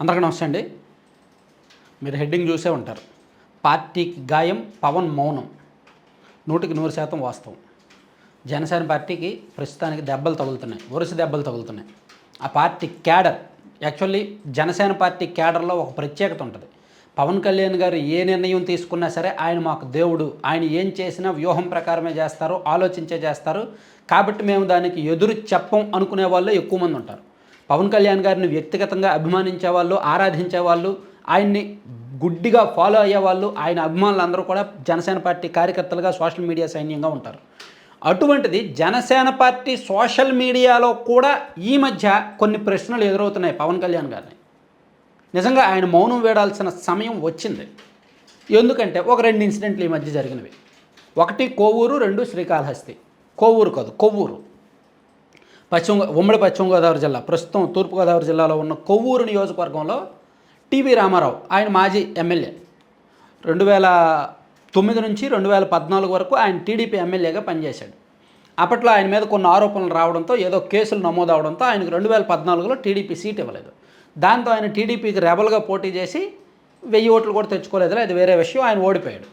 అందరికీ నమస్తే అండి. మీరు హెడ్డింగ్ చూసే ఉంటారు. పార్టీకి గాయం పవన్ మౌనం. నూటికి నూరు శాతం వాస్తవం. జనసేన పార్టీకి ప్రస్తుతానికి దెబ్బలు తగులుతున్నాయి. వరుస దెబ్బలు తగులుతున్నాయి. ఆ party cadre actually Janasena party క్యాడర్లో ఒక ప్రత్యేకత ఉంటుంది. పవన్ కళ్యాణ్ గారు ఏ నిర్ణయం తీసుకున్నా సరే ఆయన మాకు దేవుడు. ఆయన ఏం చేసినా వ్యూహం ప్రకారమే చేస్తారు ఆలోచించే చేస్తారు. కాబట్టి మేము దానికి ఎదురు చెప్పం అనుకునే వాళ్ళు ఎక్కువ మంది ఉంటారు. పవన్ కళ్యాణ్ గారిని వ్యక్తిగతంగా అభిమానించే వాళ్ళు ఆరాధించే వాళ్ళు ఆయన్ని గుడ్డిగా ఫాలో అయ్యే వాళ్ళు ఆయన అభిమానులు అందరూ కూడా జనసేన పార్టీ కార్యకర్తలుగా సోషల్ మీడియా సైన్యంగా ఉంటారు. అటువంటిది జనసేన పార్టీ సోషల్ మీడియాలో కూడా ఈ మధ్య కొన్ని ప్రశ్నలు ఎదురవుతున్నాయి పవన్ కళ్యాణ్ గారిని. నిజంగా ఆయన మౌనం వేడాల్సిన సమయం వచ్చింది. ఎందుకంటే ఒక రెండు ఇన్సిడెంట్లు ఈ మధ్య జరిగినవి. ఒకటి కోవూరు రెండు శ్రీకాళహస్తి. కోవూరు కాదు కొవ్వూరు. పశ్చిమ ఉమ్మడి పశ్చిమ గోదావరి జిల్లా ప్రస్తుతం తూర్పుగోదావరి జిల్లాలో ఉన్న కొవ్వూరు నియోజకవర్గంలో టీవీ రామారావు ఆయన మాజీ ఎమ్మెల్యే. రెండు వేల తొమ్మిది నుంచి రెండు వేల పద్నాలుగు వరకు ఆయన టీడీపీ ఎమ్మెల్యేగా పనిచేశాడు. అప్పట్లో ఆయన మీద కొన్ని ఆరోపణలు రావడంతో ఏదో కేసులు నమోదు అవడంతో ఆయనకు రెండు వేల పద్నాలుగులో టీడీపీ సీట్ ఇవ్వలేదు. దాంతో ఆయన టీడీపీకి రెబల్గా పోటీ చేసి వెయ్యి ఓట్లు కూడా తెచ్చుకోలేదు అది వేరే విషయం ఆయన ఓడిపోయాడు.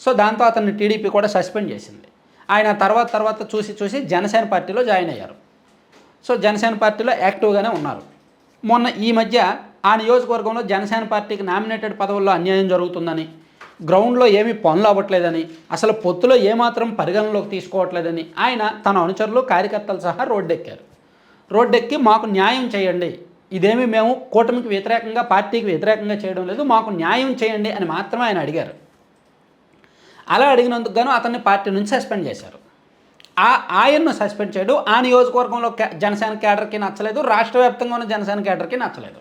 సో దాంతో అతన్ని టీడీపీ కూడా సస్పెండ్ చేసింది. ఆయన తర్వాత తర్వాత చూసి చూసి జనసేన పార్టీలో జాయిన్ అయ్యారు. సో జనసేన పార్టీలో యాక్టివ్గానే ఉన్నారు. మొన్న ఈ మధ్య ఆ నియోజకవర్గంలో జనసేన పార్టీకి నామినేటెడ్ పదవుల్లో అన్యాయం జరుగుతుందని గ్రౌండ్లో ఏమీ పనులు అవ్వట్లేదని అసలు పొత్తులో ఏమాత్రం పరిగణలోకి తీసుకోవట్లేదని ఆయన తన అనుచరులు కార్యకర్తలు సహా రోడ్డెక్కారు. రోడ్డెక్కి మాకు న్యాయం చేయండి. ఇదేమి మేము కూటమికి వ్యతిరేకంగా పార్టీకి వ్యతిరేకంగా చేయడం లేదు మాకు న్యాయం చేయండి అని మాత్రమే ఆయన అడిగారు. అలా అడిగినందుకు గాను అతన్ని పార్టీ నుంచి సస్పెండ్ చేశారు. ఆ ఆయన్ను సస్పెండ్ చేయడం. ఆ నియోజకవర్గంలో జనసేన కేడర్కి నచ్చలేదు. రాష్ట్ర వ్యాప్తంగా ఉన్న జనసేన కేడర్కి నచ్చలేదు.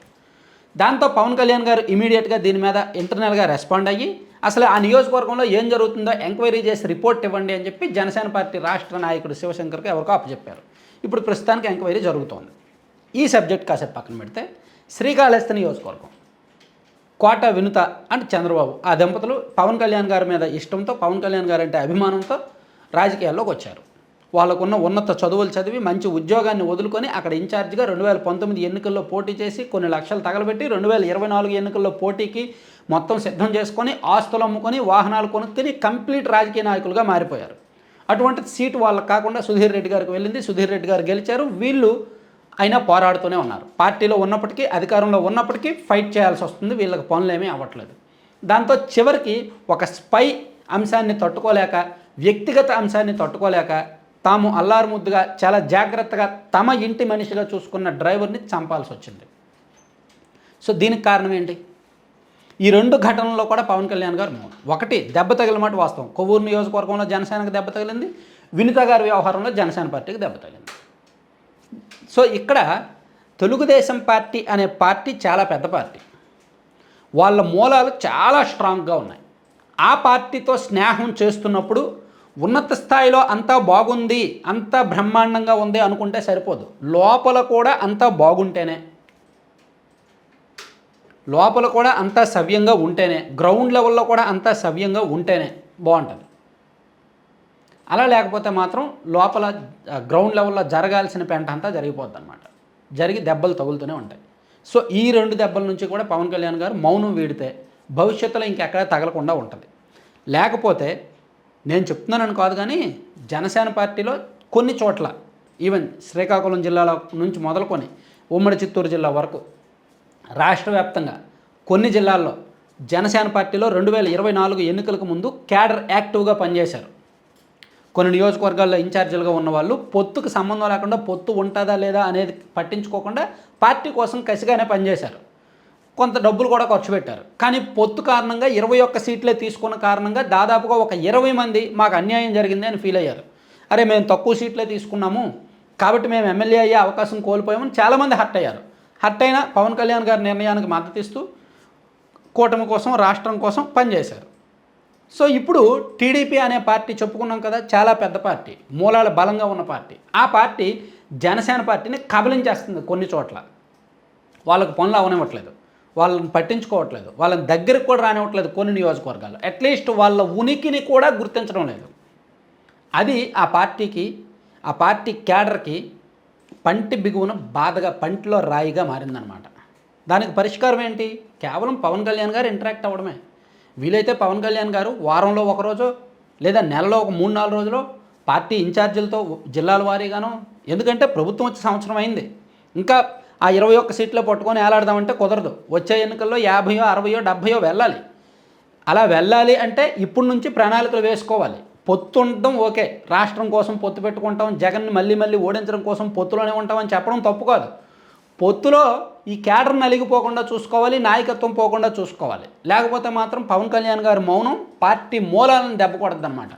దాంతో పవన్ కళ్యాణ్ గారు ఇమీడియట్గా దీని మీద ఇంటర్నల్గా రెస్పాండ్ అయ్యి అసలు ఆ నియోజకవర్గంలో ఏం జరుగుతుందో ఎంక్వైరీ చేసి రిపోర్ట్ ఇవ్వండి అని చెప్పి జనసేన పార్టీ రాష్ట్ర నాయకుడు శివశంకర్కి ఎవరికో అప్పచెప్పారు. ఇప్పుడు ప్రస్తుతానికి ఎంక్వైరీ జరుగుతోంది. ఈ సబ్జెక్ట్ కాసేపు పక్కన పెడితే శ్రీకాళహస్తి నియోజకవర్గం కోట వినుత అంటే చంద్రబాబు ఆ దంపతులు పవన్ కళ్యాణ్ గారి మీద ఇష్టంతో పవన్ కళ్యాణ్ గారు అంటే అభిమానంతో రాజకీయాల్లోకి వచ్చారు. వాళ్ళకున్న ఉన్నత చదువులు చదివి మంచి ఉద్యోగాన్ని వదులుకొని అక్కడ ఇన్ఛార్జ్గా రెండు వేల పంతొమ్మిది ఎన్నికల్లో పోటీ చేసి కొన్ని లక్షలు తగలబెట్టి రెండు వేల ఇరవై నాలుగు ఎన్నికల్లో పోటీకి మొత్తం సిద్ధం చేసుకొని ఆస్తులు అమ్ముకొని వాహనాలు కొనుక్కొని కంప్లీట్ రాజకీయ నాయకులుగా మారిపోయారు. అటువంటి సీటు వాళ్ళకి కాకుండా సుధీర్ రెడ్డి గారికి వెళ్ళింది. సుధీర్ రెడ్డి గారు గెలిచారు. వీళ్ళు అయినా పోరాడుతూనే ఉన్నారు. పార్టీలో ఉన్నప్పటికీ అధికారంలో ఉన్నప్పటికీ ఫైట్ చేయాల్సి వస్తుంది. వీళ్ళకి పనులు ఏమీ అవ్వట్లేదు. దాంతో చివరికి ఒక స్పై అంశాన్ని తట్టుకోలేక వ్యక్తిగత అంశాన్ని తట్టుకోలేక తాము అల్లారు ముద్దుగా చాలా జాగ్రత్తగా తమ ఇంటి మనిషిగా చూసుకున్న డ్రైవర్ని చంపాల్సి వచ్చింది సో దీనికి కారణం ఏంటి? ఈ రెండు ఘటనల్లో కూడా పవన్ కళ్యాణ్ గారు మౌనం ఒకటి దెబ్బ తగిలిన మాట వాస్తవం. కొవ్వూరు నియోజకవర్గంలో జనసేనకు దెబ్బ తగిలింది. వినిత గారి వ్యవహారంలో జనసేన పార్టీకి దెబ్బ తగిలింది. సో ఇక్కడ తెలుగుదేశం పార్టీ అనే పార్టీ చాలా పెద్ద పార్టీ. వాళ్ళ మూలాలు చాలా స్ట్రాంగ్గా ఉన్నాయి. ఆ పార్టీతో స్నేహం చేస్తున్నప్పుడు ఉన్నత స్థాయిలో అంతా బాగుంది అంతా బ్రహ్మాండంగా ఉంది అనుకుంటే సరిపోదు. లోపల కూడా అంతా బాగుంటేనే. లోపల కూడా అంతా సవ్యంగా ఉంటేనే. గ్రౌండ్ లెవెల్లో కూడా అంతా సవ్యంగా ఉంటేనే బాగుంటుంది. అలా లేకపోతే మాత్రం లోపల గ్రౌండ్ లెవెల్లో జరగాల్సిన పెంట అంతా జరిగిపోద్ది అనమాట జరిగి దెబ్బలు తగులుతూనే ఉంటాయి. సో ఈ రెండు దెబ్బల నుంచి కూడా పవన్ కళ్యాణ్ గారు మౌనం వీడితే భవిష్యత్తులో ఇంకెక్కడ తగలకుండా ఉంటుంది. లేకపోతే నేను చెప్తున్నానని కాదు కానీ జనసేన పార్టీలో కొన్ని చోట్ల ఈవెన్ శ్రీకాకుళం జిల్లాలో నుంచి మొదలుకొని ఉమ్మడి చిత్తూరు జిల్లా వరకు రాష్ట్ర వ్యాప్తంగా కొన్ని జిల్లాల్లో జనసేన పార్టీలో రెండు వేల ఇరవై నాలుగు ఎన్నికలకు ముందు క్యాడర్ యాక్టివ్గా పనిచేశారు. కొన్ని నియోజకవర్గాల్లో ఇన్ఛార్జీలుగా ఉన్నవాళ్ళు పొత్తుకు సంబంధం లేకుండా పొత్తు ఉంటుందా లేదా అనేది పట్టించుకోకుండా పార్టీ కోసం కసిగానే పనిచేశారు. కొంత డబ్బులు కూడా ఖర్చు పెట్టారు. కానీ పొత్తు కారణంగా ఇరవై ఒక్క సీట్లే తీసుకున్న కారణంగా దాదాపుగా ఒక ఇరవై మంది మాకు అన్యాయం జరిగింది అని ఫీల్ అయ్యారు. అరే మేము తక్కువ సీట్లే తీసుకున్నాము కాబట్టి మేము ఎమ్మెల్యే అయ్యే అవకాశం కోల్పోయామని చాలామంది హర్ట్ అయ్యారు. హర్ట్ అయినా పవన్ కళ్యాణ్ గారి నిర్ణయానికి మద్దతిస్తూ కూటమి కోసం రాష్ట్రం కోసం పనిచేశారు. సో ఇప్పుడు టీడీపీ అనే పార్టీ చెప్పుకున్నాం కదా చాలా పెద్ద పార్టీ మూలాల బలంగా ఉన్న పార్టీ. ఆ పార్టీ జనసేన పార్టీని కబలించేస్తుంది కొన్ని చోట్ల. వాళ్ళకు పనులు అవనివ్వట్లేదు. వాళ్ళని పట్టించుకోవట్లేదు. వాళ్ళని దగ్గరకు కూడా రానివ్వట్లేదు కొన్ని నియోజకవర్గాలు అట్లీస్ట్ వాళ్ళ ఉనికిని కూడా గుర్తించడం లేదు. అది ఆ పార్టీకి ఆ పార్టీ క్యాడర్కి పంటి బిగువున బాధగా పంటిలో రాయిగా మారిందనమాట దానికి పరిష్కారం ఏంటి? కేవలం పవన్ కళ్యాణ్ గారు ఇంటరాక్ట్ అవ్వడమే. వీలైతే పవన్ కళ్యాణ్ గారు వారంలో ఒకరోజు లేదా నెలలో ఒక మూడు నాలుగు రోజుల్లో పార్టీ ఇన్ఛార్జీలతో జిల్లాల వారీగాను ఎందుకంటే ప్రభుత్వం వచ్చే సంవత్సరం అయింది. ఇంకా ఆ ఇరవై ఒక్క సీట్లో పట్టుకొని ఏలాడదామంటే కుదరదు. వచ్చే ఎన్నికల్లో యాభయో అరవయో డెబ్భయో వెళ్ళాలి. అలా వెళ్ళాలి అంటే ఇప్పటి నుంచి ప్రణాళికలు వేసుకోవాలి. పొత్తు ఉండడం ఓకే. రాష్ట్రం కోసం పొత్తు పెట్టుకుంటాం జగన్ని మళ్ళీ మళ్ళీ ఓడించడం కోసం పొత్తులోనే ఉంటామని చెప్పడం తప్పు కాదు. పొత్తులో ఈ కేడర్ నలిగిపోకుండా చూసుకోవాలి నాయకత్వం పోకుండా చూసుకోవాలి. లేకపోతే మాత్రం పవన్ కళ్యాణ్ గారి మౌనం పార్టీ మూలాలను దెబ్బ కొడద్దన్నమాట.